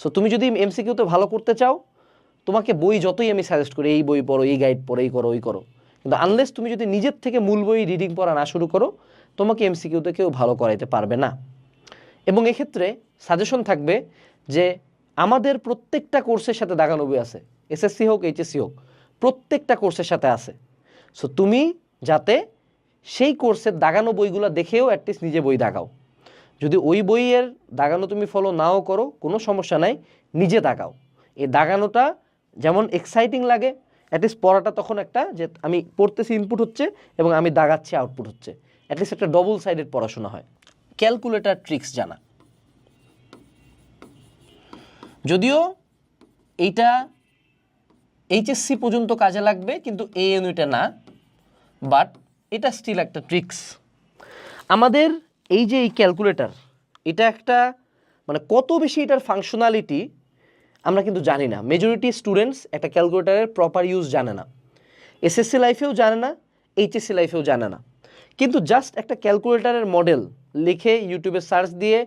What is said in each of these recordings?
So তুমি যদি এমসিকিউতে ভালো করতে চাও, তোমাকে বই যতই আমি সাজেস্ট করি, এই বই পড়ো, এই গাইড পড়ো, এই করো, ওই করো। কিন্তু আনলেস তুমি যদি নিজের থেকে মূল বই রিডিং পড়া না শুরু করো, তোমাকে এমসিকিউতে কেউ ভালো করাইতে পারবে না। এবং এক্ষেত্রে সাজেশন থাকবে যে আমাদের প্রত্যেকটা কোর্সের সাথে দাগানো বই আছে এসএসসি হোক এইচএসসি হোক, প্রত্যেকটা কোর্সের সাথে আছে। সো তুমি যাতে সেই কোর্সের দাগানো বইগুলো দেখেও অ্যাটলিস্ট নিজে বই দাগাও। যদি ওই বইয়ের দাগানো তুমি ফলো নাও করো, কোনো সমস্যা নাই, নিজে দাগাও। এই দাগানোটা যেমন এক্সাইটিং লাগে অ্যাটলিস্ট পড়াটা তখন একটা যে আমি পড়তেছি ইনপুট হচ্ছে এবং আমি দাগাচ্ছি আউটপুট হচ্ছে। অ্যাটলিস্ট একটা ডবল সাইডেড পড়াশোনা হয়। ক্যালকুলেটার ট্রিক্স জানা। যদিও এইটা এইচএসসি পর্যন্ত কাজে লাগবে, কিন্তু এই ইউনিটে না বাট এটা স্টিল একটা ট্রিক্স আমাদের এই যে এই ক্যালকুলেটর এটা একটা মানে কত বেশি এটার ফাংশনালিটি আমরা কিন্তু জানি না। মেজরিটি স্টুডেন্টস একটা ক্যালকুলেটরের প্রপার ইউজ জানে না। এসএসসি লাইফেও জানে না এইচএসসি লাইফেও জানে না। কিন্তু জাস্ট একটা ক্যালকুলেটারের মডেল লিখে ইউটিউবে সার্চ দিয়ে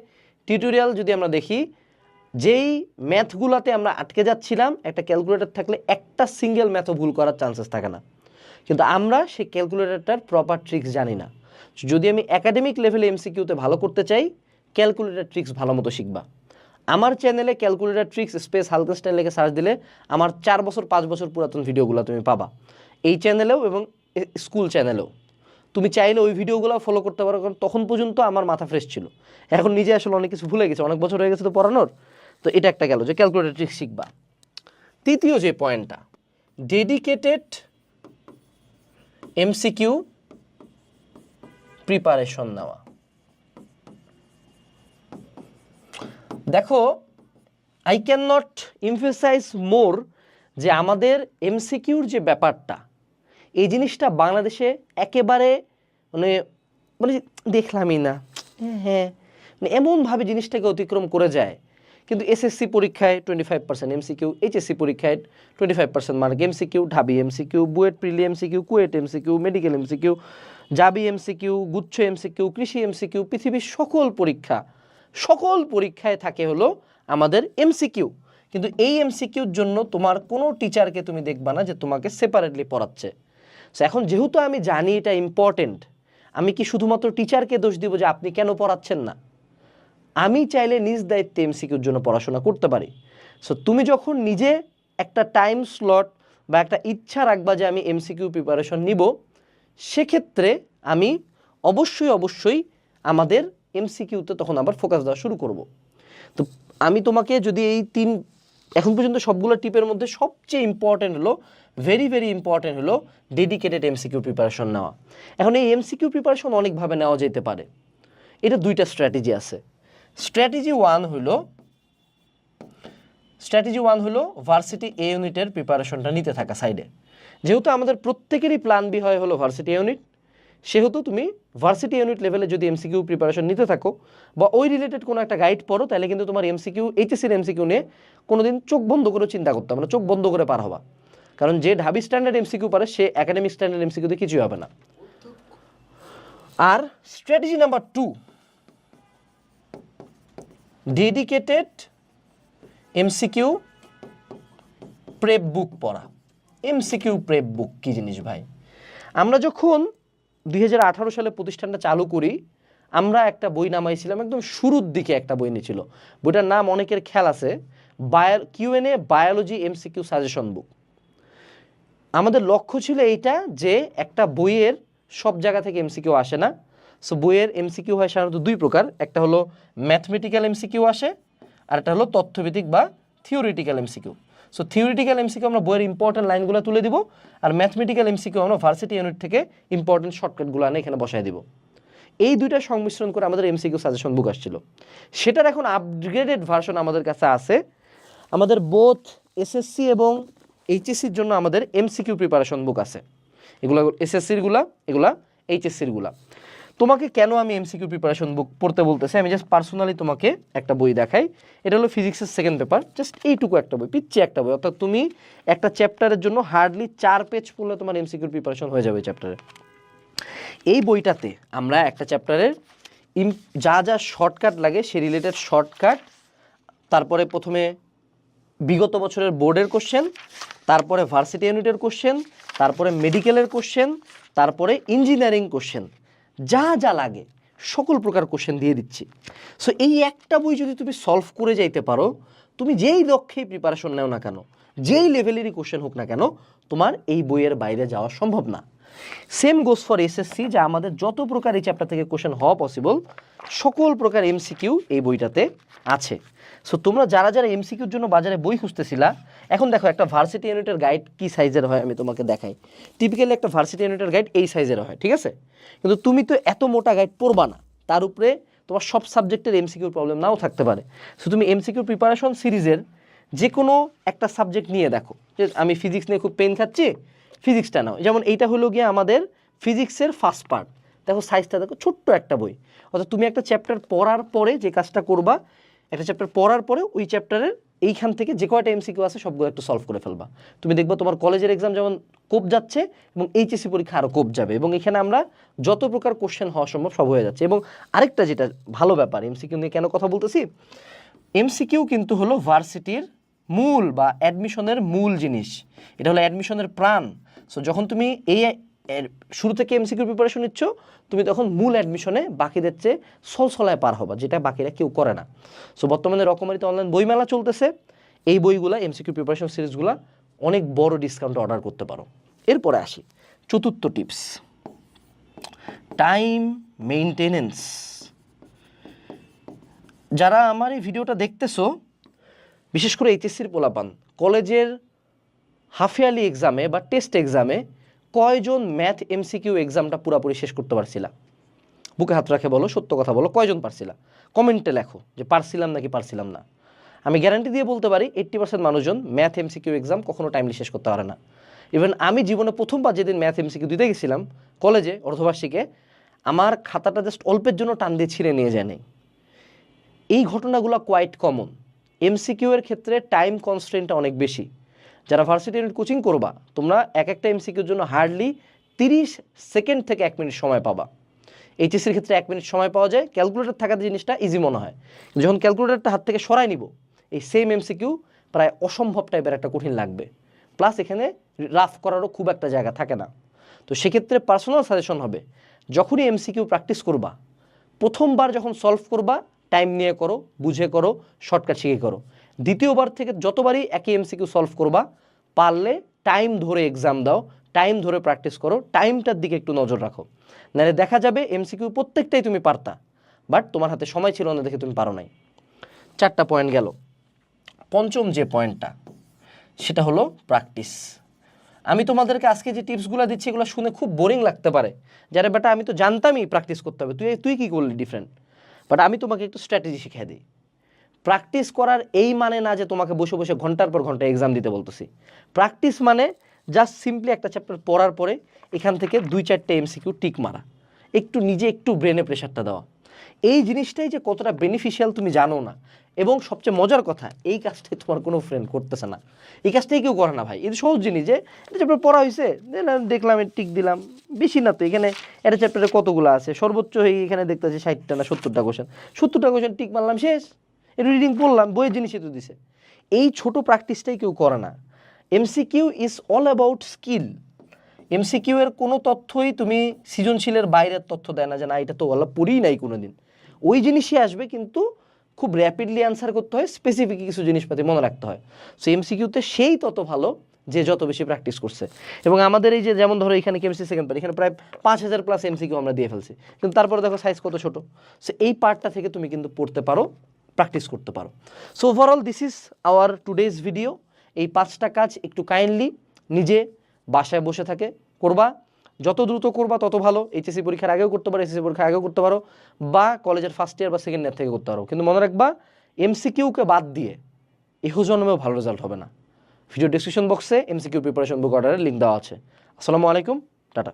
টিউটোরিয়াল যদি আমরা দেখি, যেই ম্যাথগুলোতে আমরা আটকে যাচ্ছিলাম, একটা ক্যালকুলেটর থাকলে একটা সিঙ্গেল ম্যাথও ভুল করার চান্সেস থাকে না। কিন্তু আমরা সেই ক্যালকুলেটরটার প্রপার ট্রিক্স জানি না। যদি আমি একাডেমিক লেভেলে এমসিকিউতে ভালো করতে চাই ক্যালকুলেটর ট্রিক্স ভালো মতো শিখবা। আমার চ্যানেলে ক্যালকুলেটর ট্রিক্স স্পেস হালকেনস্টাইন লেগে সার্চ দিলে আমার চার বছর, পাঁচ বছর পুরাতন ভিডিওগুলো তুমি পাবা। এই চ্যানেলেও এবং স্কুল চ্যানেলেও তুমি চাইলে ওই ভিডিওগুলো ফলো করতে পারো, কারণ তখন পর্যন্ত আমার মাথা ফ্রেশ ছিল। এখন নিজে আসলে অনেক কিছু ভুলে গেছে, অনেক বছর হয়ে গেছে তো পড়ানোর। তো এটা একটা গেল যে ক্যালকুলেটর ট্রিক্স শিখবা। তৃতীয় যে পয়েন্টটা ডেডিকেটেড এমসিকিউ প্রিপারেশন নেওয়া। দেখো I can not emphasize more যে আমাদের এমসিকিউর যে ব্যাপারটা, এই জিনিসটা বাংলাদেশে একেবারে মানে মানে দেখলামই না। হ্যাঁ হ্যাঁ। মানে এমনভাবে জিনিসটাকে অতিক্রম করে যায়। কিন্তু এসএসসি পরীক্ষায় twenty five percent MCQ HSC পরীক্ষায় twenty five percent mark MCQ Dhabi MCQ BUET প্রিলি MCQ KUET MCQ medical MCQ Jabi MCQ গুচ্ছ এমসিকিউ কৃষি এমসিকিউ পৃথিবীর সকল পরীক্ষা সকল পরীক্ষায় থাকে হলো আমাদের এমসিকিউ কিন্তু এই এমসিকিউর জন্য তোমার কোনো টিচারকে তুমি দেখবা না যে তোমাকে সেপারেটলি পড়াচ্ছে So এখন যেহেতু আমি জানি এটা ইম্পর্টেন্ট আমি কি শুধুমাত্র টিচারকে দোষ দিব যে আপনি কেন পড়াচ্ছেন না আমি চাইলে নিজ দায়িত্বে এমসিকিউর জন্য পড়াশোনা করতে পারি। সো তুমি যখন নিজে একটা টাইম স্লট বা একটা ইচ্ছা রাখবা যে আমি এমসিকিউ প্রিপারেশন নিব, সেক্ষেত্রে আমি অবশ্যই অবশ্যই আমাদের এমসিকিউতে তখন আবার ফোকাস দেওয়া শুরু করব। তো, আমি তোমাকে যদি এই তিন, এখন পর্যন্ত সবগুলো টিপের মধ্যে সবচেয়ে ইম্পর্টেন্ট হলো ভেরি ভেরি ইম্পর্টেন্ট হলো ডেডিকেটেড এমসিকিউ প্রিপারেশন নেওয়া। এখন এই এমসিকিউ প্রিপারেশন অনেকভাবে নেওয়া যেতে পারে। এটা দুইটা স্ট্র্যাটেজি আছে। স্ট্র্যাটেজি ওয়ান হলো স্ট্র্যাটেজি ওয়ান হলো ভার্সিটি এ ইউনিটের প্রিপারেশনটা নিতে থাকা সাইডে যেহেতু আমাদের প্রত্যেকেরই প্ল্যান বি হয় হলো ভার্সিটি ইউনিট সেহেতু তুমি ভার্সিটি ইউনিট লেভেলে যদি এমসিকিউ প্রিপারেশন নিতে থাকো বা ওই রিলেটেড কোনো একটা গাইড পড়ো, তাহলে কিন্তু তোমার এমসিকিউ এইচএসির এমসিকিউ নিয়ে কোনো দিন চোখ বন্ধ করে চিন্তা করতে হবে না, চোখ বন্ধ করে পার হবা। কারণ যে ঢাবি স্ট্যান্ডার্ড এমসিকিউ পারে, সে একাডেমিক স্ট্যান্ডার্ড এমসিকিউতে কিছুই হবে না। আর strategy number two dedicated MCQ prep book পড়া। এমসিকিউ প্রেপ বুক কী জিনিস ভাই? আমরা যখন দুই হাজার আঠারো সালে প্রতিষ্ঠানটা চালু করি, আমরা একটা বই নামাইছিলাম, একদম শুরুর দিকে একটা বই নিয়েছিল। বইটার নাম অনেকের খেয়াল আছে bio Q N A biology MCQ suggestion book. আমাদের লক্ষ্য ছিল এইটা যে একটা বইয়ের সব জায়গা থেকে এমসিকিউ আসে না সো বইয়ের এমসিকিউ হয় সাধারণত দুই প্রকার। একটা হলো ম্যাথমেটিক্যাল এমসিকিউ আসে, আর একটা হলো তথ্যভিত্তিক বা theoretical MCQ so theoretical MCQ আমরা বইয়ের ইম্পর্টেন্ট লাইনগুলো তুলে দিব, আর ম্যাথমেটিক্যাল এমসিকিউ আমরা ভার্সিটি ইউনিট থেকে ইম্পর্টেন্ট শর্টকাটগুলো আনে এখানে বসায় দিব। এই দুইটা সংমিশ্রণ করে আমাদের এমসিকিউ সাজেশন বুক আসছিল। সেটার এখন আপগ্রেডেড ভার্সন আমাদের কাছে আছে। আমাদের বোথ এসএসসি এবং এইচএসসির জন্য আমাদের এমসিকিউ প্রিপারেশন বুক আছে। এগুলো এসএসসিরগুলা এগুলা এইচএসসিরগুলা তোমাকে কেন আমি এমসিকিউ প্রিপারেশন বুক পড়তে বলতেছি? আমি জাস্ট পার্সোনালি তোমাকে একটা বই দেখাই। এটা হলো ফিজিক্সের সেকেন্ড পেপার জাস্ট এইটুকু একটা বই পিচ্ছি একটা বই। অর্থাৎ তুমি একটা চ্যাপ্টারের জন্য হার্ডলি চার পেজ পড়লে তোমার এমসিকিউর প্রিপারেশন হয়ে যাবে চ্যাপ্টারে এই বইটাতে আমরা একটা চ্যাপ্টারের যা যা শর্টকাট লাগে, সে রিলেটেড শর্টকাট তারপরে প্রথমে বিগত বছরের বোর্ডের কোশ্চেন তারপরে ভার্সিটি ইউনিটের কোশ্চেন তারপরে মেডিকেলের কোশ্চেন তারপরে ইঞ্জিনিয়ারিং কোশ্চেন যা যা লাগে, সকল প্রকার কোশ্চেন দিয়ে দিচ্ছি। সো এই একটা বই যদি তুমি সলভ করে যাইতে পারো, তুমি যেই লক্ষ্যেই প্রিপারেশন নেও না কেন, যেই লেভেলেরই কোশ্চেন হোক না কেন, তোমার এই বইয়ের বাইরে যাওয়া সম্ভব না। সেম গোস ফর এসএসসি যে আমাদের যত প্রকার এই চ্যাপ্টার থেকে কোশ্চেন হওয়া পসিবল সকল প্রকার এমসিকিউ এই বইটাতে আছে। সো তোমরা যারা যারা এমসিকিউর জন্য বাজারে বই খুঁজতেছিলা, এখন দেখো একটা ভার্সিটি ইউনিটের গাইড কি সাইজের হয় আমি তোমাকে দেখাই। টিপিক্যালি একটা ভার্সিটি ইউনিটের গাইড এই সাইজের হয়, ঠিক আছে? কিন্তু তুমি তো এত মোটা গাইড পড়বা না, তার উপরে তোমার সব সাবজেক্টের এমসিকিউর প্রবলেম নাও থাকতে পারে। সো তুমি এমসিকিউ প্রিপারেশন সিরিজের যে কোনো একটা সাবজেক্ট নিয়ে দেখো। যে আমি ফিজিক্স নিয়ে খুব পেন খাচ্ছি ফিজিক্সটা নাও। যেমন এইটা হলো গিয়ে আমাদের ফিজিক্সের ফার্স্ট পার্ট দেখো সাইজটা দেখো ছোট্ট একটা বই। অর্থাৎ তুমি একটা চ্যাপ্টার পড়ার পরে যে কাজটা করবা, একটা চ্যাপ্টার পড়ার পরে ওই চ্যাপ্টারের এইখান থেকে যে কয়টা এমসিকিউ আছে সবগুলো একটু সলভ করে ফেলবা। তুমি দেখবা তোমার কলেজের এক্সাম যেমন কোপ যাচ্ছে এবং এইচএসসি পরীক্ষা আরও কোপ যাবে এবং এখানে আমরা যত প্রকার কোশ্চেন হওয়া সম্ভব সব হয়ে যাচ্ছে। এবং আরেকটা যেটা ভালো ব্যাপার এমসিকিউ নিয়ে কেন কথা বলতেছি? এমসিকিউ কিন্তু হলো ভার্সিটির মূল বা অ্যাডমিশনের মূল জিনিস। এটা হলো অ্যাডমিশনের প্রাণ। সো যখন তুমি এই শুরু থেকে এমসিকিউ প্রিপারেশন নিচ্ছ, তুমি তখন মূল অ্যাডমিশনে বাকিদের চেয়ে সলসলায় পার হবা, যেটা বাকিরা কেউ করে না। সো বর্তমানে রকমারিতে অনলাইন বইমেলা চলতেছে। এই বইগুলা এমসিকিউ প্রিপারেশন সিরিজগুলা অনেক বড় ডিসকাউন্টে অর্ডার করতে পারো। এরপরে আসি। চতুর্থ টিপস টাইম মেইনটেনেন্স যারা আমার এই ভিডিওটা দেখতেছো বিশেষ করে এইচএসসির পোলাপান, কলেজের হাফ ইয়ারলি এক্সামে বা টেস্ট এক্সামে কয়জন ম্যাথ এমসিকিউ এক্সামটা পুরোপুরি শেষ করতে পারছিলা? বুকে হাত রাখে বলো, সত্য কথা বলো, কয়জন পারছিলা? কমেন্টে লেখো যে পারছিলাম নাকি পারছিলাম না। আমি গ্যারান্টি দিয়ে বলতে পারি এইট্টি পার্সেন্ট মানুষজন ম্যাথ এমসিকিউ এক্সাম কখনো টাইমলি শেষ করতে পারে না। ইভেন আমি জীবনে প্রথমবার যেদিন ম্যাথ এমসিকিউ দিতে গেছিলাম, কলেজে, অর্ধবার্ষিকে, আমার খাতাটা জাস্ট অল্পের জন্য টান দিয়ে ছিঁড়ে নিয়ে যায় এই ঘটনাগুলো কোয়াইট কমন এমসিকিউ এর ক্ষেত্রে টাইম কনস্ট্রেন্টটা অনেক বেশি। যারা ভার্সিটি কোচিং করবা, তোমরা এক একটা এমসিকিউর জন্য হার্ডলি তিরিশ সেকেন্ড থেকে এক মিনিট সময় পাবা। এইচএসির ক্ষেত্রে এক মিনিট সময় পাওয়া যায় ক্যালকুলেটর থাকাতে জিনিসটা ইজি মনে হয়। যখন ক্যালকুলেটরটা হাত থেকে সরাই নিব, এই সেম এমসিকিউ প্রায় অসম্ভব টাইপের একটা কঠিন লাগবে। প্লাস এখানে রাফ করারও খুব একটা জায়গা থাকে না। তো সেক্ষেত্রে পার্সোনাল সাজেশন হবে, যখনই এমসিকিউ প্র্যাকটিস করবা, প্রথমবার যখন সলভ করবা টাইম নিয়ে করো, বুঝে করো শর্টকাট শিখে করো। দ্বিতীয়বার থেকে যতবারই একই এমসিকিউ সলভ করবা, পারলে টাইম ধরে এক্সাম দাও টাইম ধরে প্র্যাকটিস করো টাইমটার দিকে একটু নজর রাখো। নাহলে দেখা যাবে এমসিকিউ প্রত্যেকটাই তুমি পারতা বাট তোমার হাতে সময় ছিল না দেখে তুমি পারো নাই। চারটা পয়েন্ট গেল। পঞ্চম যে পয়েন্টটা সেটা হলো প্র্যাকটিস আমি তোমাদেরকে আজকে যে টিপসগুলো দিচ্ছি, এগুলো শুনে খুব বোরিং লাগতে পারে। যারা বেটা আমি তো জানতামই প্র্যাকটিস করতে হবে। তুই তুই কী করলি ডিফারেন্ট বাট আমি তোমাকে একটু স্ট্র্যাটেজি শিখিয়ে দিই। প্র্যাকটিস করার এই মানে না যে তোমাকে বসে বসে ঘণ্টার পর ঘণ্টা এক্সাম দিতে বলতেছি। প্র্যাকটিস মানে জাস্ট সিম্পলি একটা চ্যাপ্টার পড়ার পরে এখান থেকে দুই চারটে এমসিকিউ টিক মারা। একটু নিজে একটু ব্রেনে প্রেশারটা দেওয়া। এই জিনিসটাই যে কতটা বেনিফিশিয়াল তুমি জানো না। এবং সবচেয়ে মজার কথা, এই কাজটাই তোমার কোনো ফ্রেন্ড করতেছে না। এই কাজটাই কেউ করে না ভাই। এটা সহজ জিনিস যে এটা চ্যাপ্টার পড়া হয়েছে দেখলাম টিক দিলাম, বেশি না তো। এখানে একটা চ্যাপ্টারে কতগুলো আছে? সর্বোচ্চ হয়ে এখানে দেখতে আছে ষাটটা না সত্তরটা কোশ্চেন সত্তরটা কোশ্চেন টিক মারলাম, শেষ। একটু রিডিং পড়লাম, বইয়ের জিনিসই তো দিছে। এই ছোট প্র্যাকটিসটাই কেউ করে না। MCQ is all about skill MCQ এর কোনো তথ্যই তুমি সৃজনশীলের বাইরের তথ্য দেয় না যে না, এটা তো ওলা পড়িই নাই কোনো দিন ওই জিনিসই আসবে কিন্তু খুব র্যাপিডলি অ্যান্সার করতে হয় স্পেসিফিক কিছু জিনিসপাতি মনে রাখতে হয়। সো এমসিকিউতে সেই তত ভালো যে যত বেশি প্র্যাকটিস করছে। এবং আমাদের এই যে যেমন ধরো এখানে কেমিস্ট্রি সেকেন্ড পার্ট এখানে প্রায় পাঁচ হাজার প্লাস এমসিকিউ আমরা দিয়ে ফেলছি। কিন্তু তারপরে দেখো সাইজ কত ছোট। সো এই পার্টটা থেকে তুমি কিন্তু পড়তে পারো প্র্যাকটিস করতে পারো। So overall this is our today's video এই পাঁচটা কাজ একটু কাইন্ডলি নিজে বাসায় বসে থাকে, করবা। যত দ্রুত করবা, তত ভালো। এইচএসি পরীক্ষার আগেও করতে পারো এসএসসি পরীক্ষার আগেও করতে পারো বা কলেজের ফার্স্ট ইয়ার বা সেকেন্ড ইয়ার থেকে করতে পারো। কিন্তু মনে রাখবা এমসিকিউকে বাদ দিয়ে এহ জন্মেও ভালো রেজাল্ট হবে না। ভিডিও ডিসক্রিপশন বক্সে এমসিকিউ প্রিপারেশন বুক অর্ডারের লিঙ্ক দেওয়া আছে। আসসালামু আলাইকুম, টাটা।